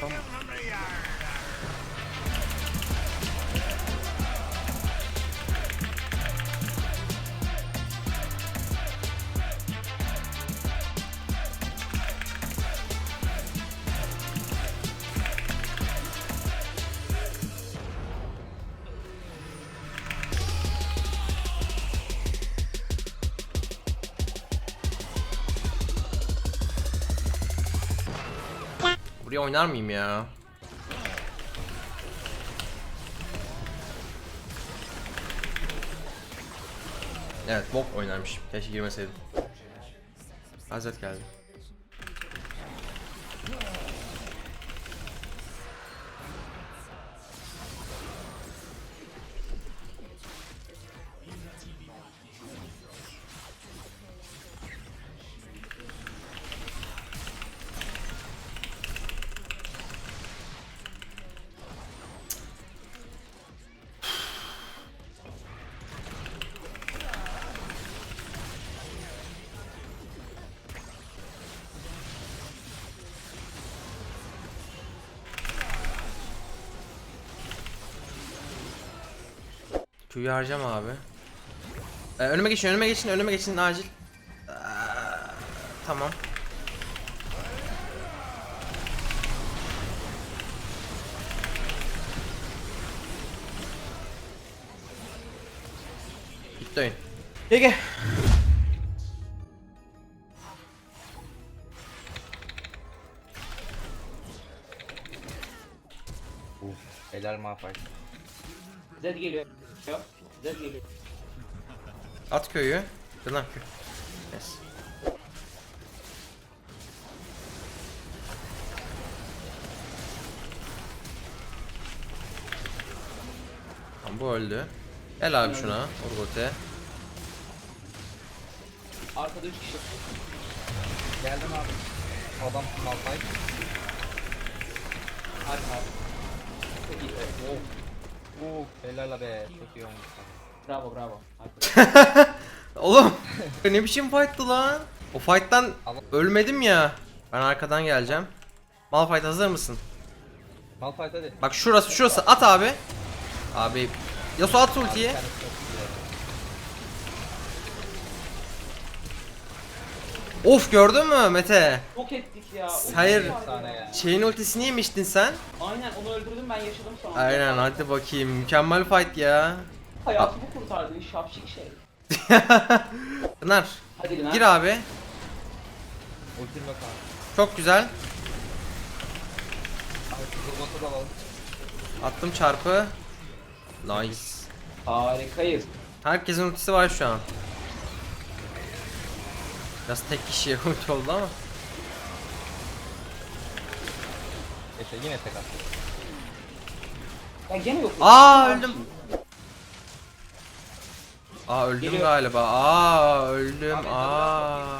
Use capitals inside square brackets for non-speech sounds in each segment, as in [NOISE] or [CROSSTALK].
Come on. Buraya oynar mıyım ya? Evet, bok oynarmışım. Keşke girmeseydim. Hazret geldi. Q'yu harcama abi. Ee, önüme geçin, önüme geçin, önüme geçin acil. Aa, tamam. Bitti oyun. Peki. Helal Malphite. Zed geliyor. Zed geliyor. At köyü. Dönem köy. Yes. Tamam bu öldü. Gel abi şuna. Urgote. Arkada 3 kişi. Geldim abi. Adam Malphite. Arka abi. Çok iyi. Oh. Helal be. Çok iyi olmuş. Bravo bravo. [LAUGHS] Oğlum ne biçim fight'tı lan? O fight'tan Ama- ölmedim ya. Ben arkadan geleceğim. Malphite hazır mısın? Malphite hadi. Bak şurası şurası at abi. Abi Yasuo at ultiyi. İyi. Of gördün mü Mete? Yok ettik ya. O Hayır. Efsane vardı ya. Şeyin ultisini yemiştin sen. Aynen onu öldürdüm ben yaşadım sonra. Aynen hadi bakayım. Mükemmel fight ya. Hayatımı kurtardın şapşik şey. [LAUGHS] Pınar Hadi lan. gir abi. Ultim yok abi. Çok güzel. Abi şu robotu da alalım. Attım çarpı. Nice. Harikayız. Herkesin ultisi var şu an. Biraz tek kişiye [LAUGHS] ulti oldu ama. Geçe yine tek attı. Ya gene yok. Aa öldüm. Aa öldüm Geliyor. galiba. Aa öldüm. Abi, Aa.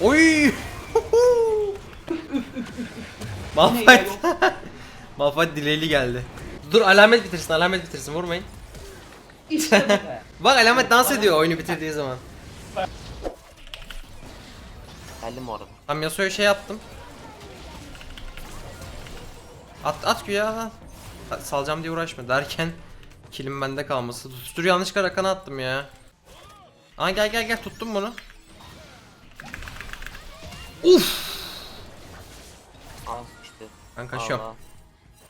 Oy. [LAUGHS] Malphite. [LAUGHS] Malphite dileğli geldi. Dur alamet bitirsin, alamet bitirsin. Vurmayın. İşte bu be. Bak alamet dans ediyor oyunu bitirdiği zaman. Geldim bu arada. Tam Yasuo'ya şey yaptım. At at güya Salacağım diye uğraşma derken kilim bende kalması. Dur yanlışlıkla rakana attım ya. Aa gel gel gel tuttum bunu. Uf! Aa işte. Ben kaçıyorum. Allah.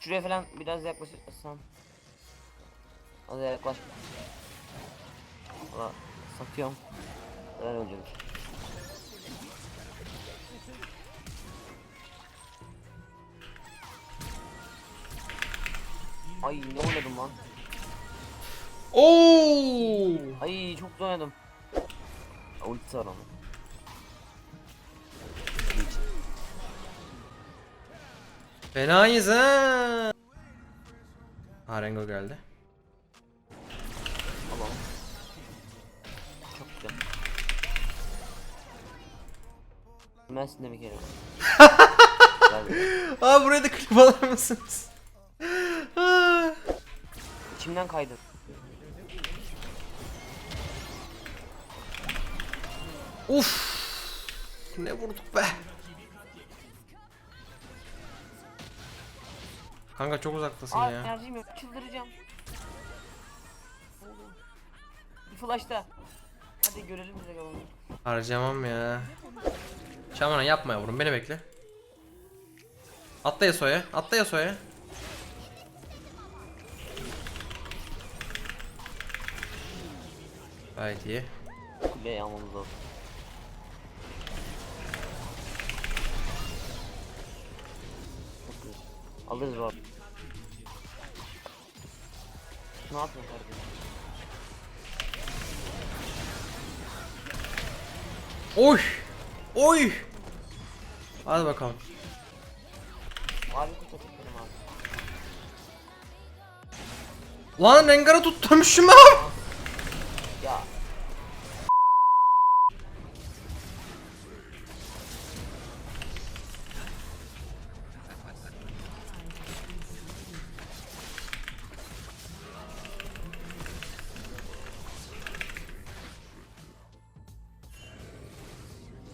Şuraya falan biraz yaklaşırsan. Az yaklaş. Valla satıyorum. Neler öldürür. Ay ne oynadım lan? Oo! Ay çok da oynadım. Ulti onun. Fenayız ha. Ha Rengo geldi. Ölmezsin de bir kere. Abi buraya da klip alır mısınız? [LAUGHS] İçimden kaydın. Uf. Ne vurduk be. Kanka çok uzaktasın Aa ya. enerjim yok. Çıldıracağım. Flash'ta. Hadi görelim bize kalanı. Harcamam ya. Şamana yapma yavrum beni bekle. Atla Yasuo'ya. Atla Yasuo'ya. Gayet iyi. Kuleyi almamız lazım. Alırız bu arada. Ne yapıyorsun kardeşim? Oy! Oy! Hadi bakalım. Abi kutu çekelim abi. Lan Rengar'ı tutturmuşum ben. Ya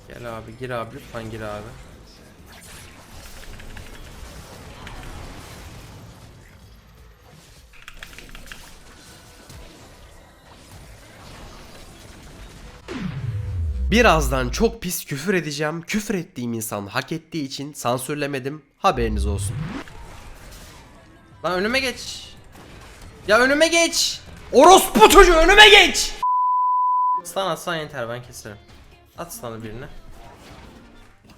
Gel abi gir abi lütfen gir abi. Birazdan çok pis küfür edeceğim. Küfür ettiğim insan hak ettiği için sansürlemedim. Haberiniz olsun. Lan önüme geç. Ya önüme geç. Orospu çocuğu önüme geç. Stun atsan yeter ben keserim. At stun'ı birine.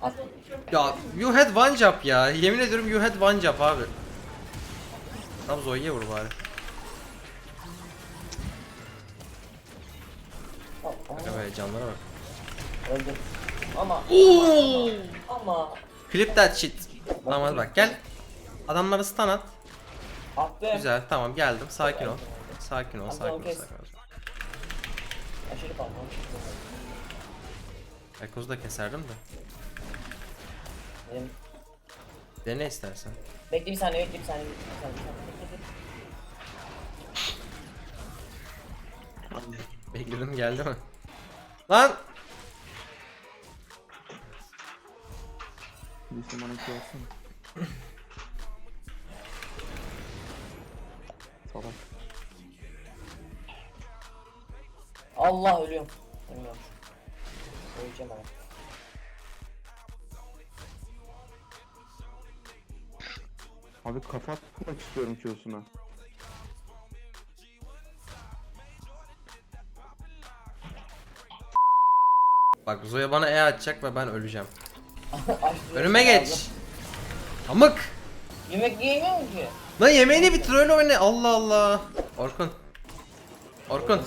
At. Ya you had one job ya. Yemin ediyorum you had one job abi. Tam Zoe'ye vur bari. Kanka be canlara bak. Öldüm. Ama Oo! ama Flip that shit. Tamam bak gel. Adamları stun at. attım. Güzel tamam geldim. Sakin ol. Sakin ol, sakin ol, sakin ol. Aşırı. Ekozu da keserdim de. Benim. Dene istersen. Bekle bir saniye bekle bir saniye. Saniye, bir saniye. Bekle, bekle. Bekledim geldi mi? Lan! Birisi bana şey yapsana. Salak. Allah ölüyorum. Ölmüyorum. Öleceğim ama. Abi kafa atmak istiyorum Q'suna. Bak Zoe bana E atacak ve ben öleceğim. Önüme geç. Amık! Yemek yiyemiyor mu ki? Lan yemeğini bitir öyle oyna. Allah Allah. Orkun. Orkun.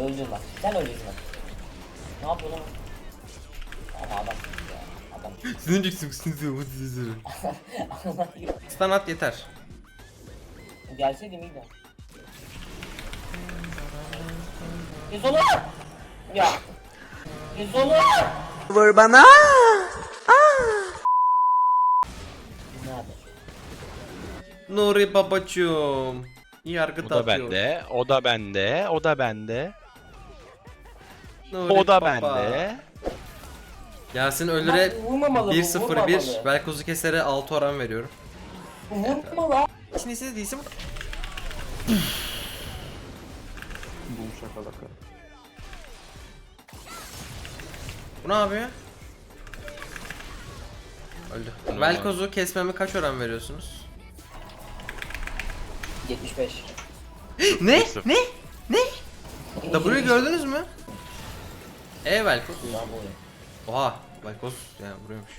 Öldün bak. Sen öleceksin bak. Ne yapıyorsun? Ama adam. ya, Adam. [LAUGHS] Sinirciksin sinirciksin. Stun at yeter. Gelseydim iyiydi. Onu! Ya! Onu! Vur bana. Nuri babacığım. Yargı O da dağıtıyor. bende, o da bende, o da bende, Nuri o da baba. bende. Yasin Ölür'e Bak, vurmamalı bu, 1-0-1 vurmamalı. Belkoz'u kesere 6 oran veriyorum. Vurma lan! Şimdi siz değilsin burada. Bum şakalaka. Bu ne yapıyor? Öldü. Tamam. Velkoz'u kesmeme kaç oran veriyorsunuz? 75. [GASPS] ne? Ne? Ne? W'yu gördünüz mü? E bu. Oha. Velkoz yani vuruyormuş.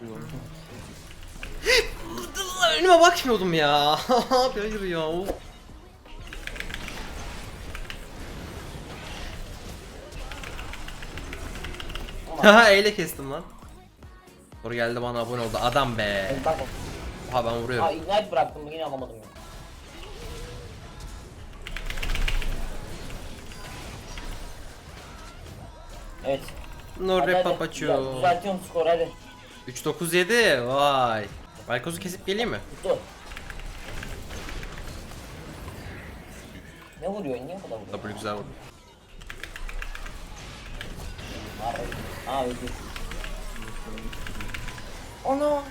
[GASPS] Önüme bakmıyordum ya. [LAUGHS] Hayır ya. of. Haha eyle kestim lan. Doğru geldi bana abone oldu. Adam be. Bak. Oha ben vuruyorum. Aa ignite bıraktım yine alamadım ya. Evet. Hadi, Nuri hadi. Düzeltiyorum skor hadi. 3-9-7 vay. Velkoz'u kesip geleyim mi? Tuttu. Ne vuruyor? Niye bu kadar vuruyor? W güzel vurdu. Var. Aa öldü. Ana.